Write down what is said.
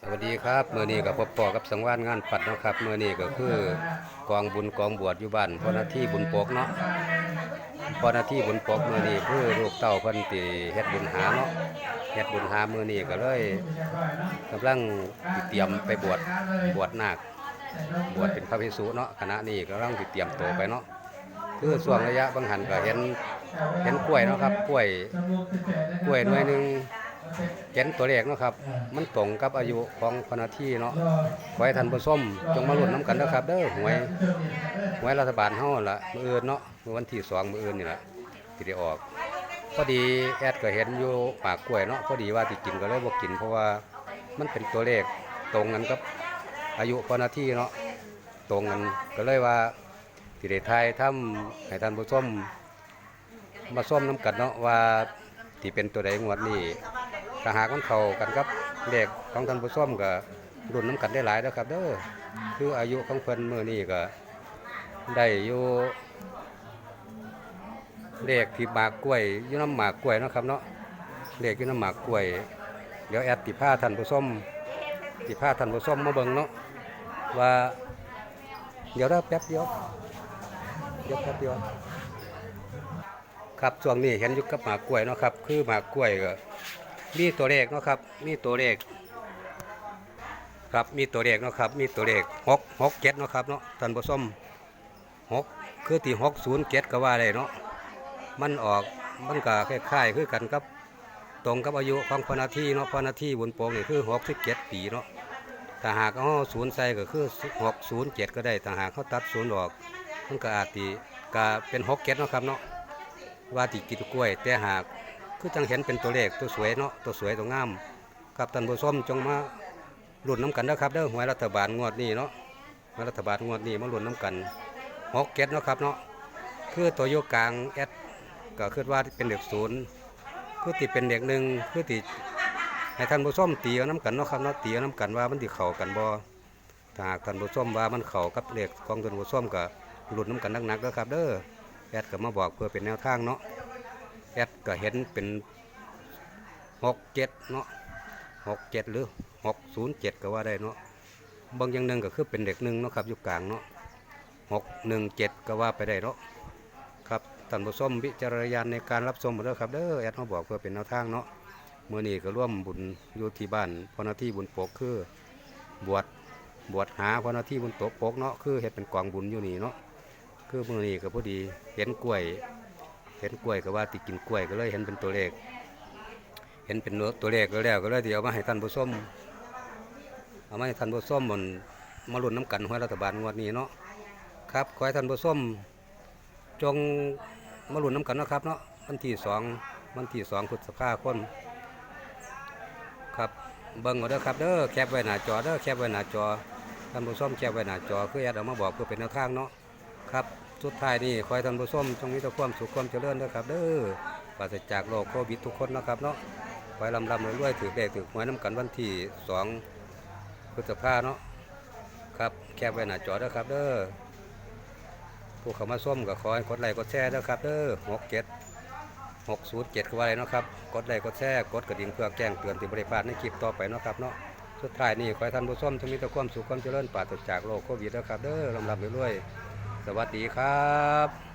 สวัสดีครับเมื่อนี้กับพบปอกับสังวานงานปัดนะครับเมื่อนี้ก็คือกองบุญกองบวชอยู่บ้านพอหนาที่บุญปกเนาะพอหนาที่บุญปกเมื่อนี้คือลูกเต้าพิ่นติเฮ็ดบุญหาเนาะเฮ็ดบุญหาเมื่อนี้ก็เลยกำลังเตรียมไปบวชบวชนาคบวชเป็นพระภิกษุเนาะคณะนี้กำลังเตรียมตัวไปเนาะคือช่วงระยะบางหันก็เห็นเห็นกล้วยเนาะครับกล้วยกล้วยหน่วยหนึง เห็นตัวเลขเนาะครับ มันตรงกับอายุของพนาที่เนาะขอให้ท่านผู้ชมจงมาลุ้นน้ำกันนะครับ เด้อหวยหวยรัฐบาลเฮาล่ะมื้ออื่นเนาะมื้อวันที่2มื้ออื่นนี่ล่ะสิได้ออก พอดีแอดก็เห็นอยู่ปากกล้วยเนาะพอดีว่าสิกินก็เลยบ่กิน เพราะว่ามันเป็นตัวเลขตรงกันกับอายุพนาที่เนาะตรงกันก็เลยว่าสิได้ทายทำให้ท่านผู้ชมมาส้มน้ำกันเนาะว่าที่เป็นตัวใดงวดนี้ ถ้าหากมันเข้ากันกับเด็กของท่านผู้ชมก็รุ่นน้ำกันได้หลายแล้วครับเด้อคืออายุของเพิ่นมื้อนี้ก็ได้อยู่เลขที่หมากกล้วยอยู่น้ำหมากกล้วยนะครับเนาะเลขอยู่น้ำหมากกล้วย เดี๋ยวแอดติผ้าท่านผู้ชมติผ้าท่านผู้ชมมาเบิ่งเนาะว่า เดี๋ยวได้แป๊บเดียวเดี๋ยวแป๊บเดียวครับช่วงนี้เห็นอยู่กับหมากกล้วยเนาะครับ คือหมากกล้วยก็ มีตัวเลขเนาะครับ มีตัวเลข ครับ มีตัวเลขเนาะครับ มีตัวเลขหกหกเจ็ดเนาะครับเนาะท่านผู้ชมหกคือที่หกศูนย์เจ็ดก็ว่าได้เนาะ มันออก มันก็คล้ายๆคือกันกับ ตรงกับอายุของพนาที่เนาะพนาที่บุญโปงนี่คือหกสิบเจ็ดปีเนาะถ้าหากเอาศูนย์ใส่ก็คือหกศูนย์เจ็ดก็ได้ถ้าหากเขาตัดศูนย์ออก มันก็อาจตีก็เป็นหกเจ็ดเนาะครับเนาะ ว่าติกินกล้วย แต่หาก คือจังเห็นเป็นตัวเลขตัวสวยเนาะตัวสวยตัวงามครับท่านผู้ชมจงมาหลุ้นน้ำกันนะครับเด้อหวยรัฐบาลงวดนี้เนาะหวยรัฐบาลงวดนี้มาลุ้นน้ำกันหกเก็ดเนาะครับเนาะคือตัวโยกกลางแอดก็คือว่าเป็นเด็กศูนย์คือติเป็นเด็กหนึ่งคือติให้ท่านผู้ชมตีกันน้ำกันเนาะครับเนาะตีกันน้ำกันว่ามันติเข่ากันบ่ถ้าหากท่านผู้ชมว่ามันเข่ากับเลขของท่านผู้ชมก็หลุ้นน้ำกันนักๆเด้อครับ เด้อแอดก็มาบอกเพื่อเป็นแนวทางเนาะ แอดก็เห็นเป็นหกเจ็ดเนาะหกเจ็ดหรือหกศูนย์เจ็ดก็ว่าได้เนาะบางอย่างหนึ่งก็คือเป็นเด็กหนึ่งเนาะครับอยู่กลางเนาะหกหนึ่งเจ็ดก็ว่าไปได้เนาะครับท่านผู้ชมวิจารณญาณในการรับชมหมดแล้วครับเด้อแอดมาบอกเพื่อเป็นแนวทางเนาะเมื่อนี้ก็ร่วมบุญอยู่ที่บ้านพนาที่บุญปกคือบวชบวชหาพนาที่บุญตกปกเนาะคือเห็ดเป็นกองบุญอยู่นี่เนาะคือเมื่อนี้ก็พอดีเห็นกล้วย เห็นกล้วยก็ว่าติกินกล้วยก็เลยเห็นเป็นตัวเลข เห็นเป็นตัวเลขก็แล้วก็เลยเดี๋ยวเอามาให้ท่านผู้ชมเอามาให้ท่านผู้ชมมันมาลุ้นน้ำกันห้วยรัฐบาลงวดนี้เนาะครับขอให้ท่านผู้ชมจงมาลุ้นน้ำกันนะครับเนาะวันที่สองวันที่สองพฤษภาคมครับเบิ่งเอาเด้อครับเด้อแคปไว้หน้าจอเด้อแคปไว้หน้าจอท่านผู้ชมแคปไว้หน้าจอคือแอดเอามาบอกเพื่อเป็นแนวทางเนาะครับ สุดท้ายนี่ขอให้ท่านผู้ชมจงมีแต่ความสุขความเจริญนะครับ เด้อปราศจากโรคโควิดทุกคนนะครับเนาะขอให้ลำลำรวยๆถือเลขถือหวยน้ำกันวันที่สองพฤษภาเนาะครับแคบไว้หน้าจอด้อครับ เด้อผู้เข้ามาส้มก็ขอให้กดไลค์กดแชร์ด้อครับ เด้อหกเจ็ดหกศูนย์เจ็ดคือว่าอะไรเนาะครับกดไลค์กดแชร์กดกระดิ่งเพื่อแจ้งเตือนที่บริพลาดในคลิปต่อไปเนาะครับเนาะสุดท้ายนี่ขอให้ท่านผู้ชมจงมีแต่ความสุขความเจริญปราศจากโรคโควิดนะครับเด้อลำลำรวยๆ สวัสดีครับ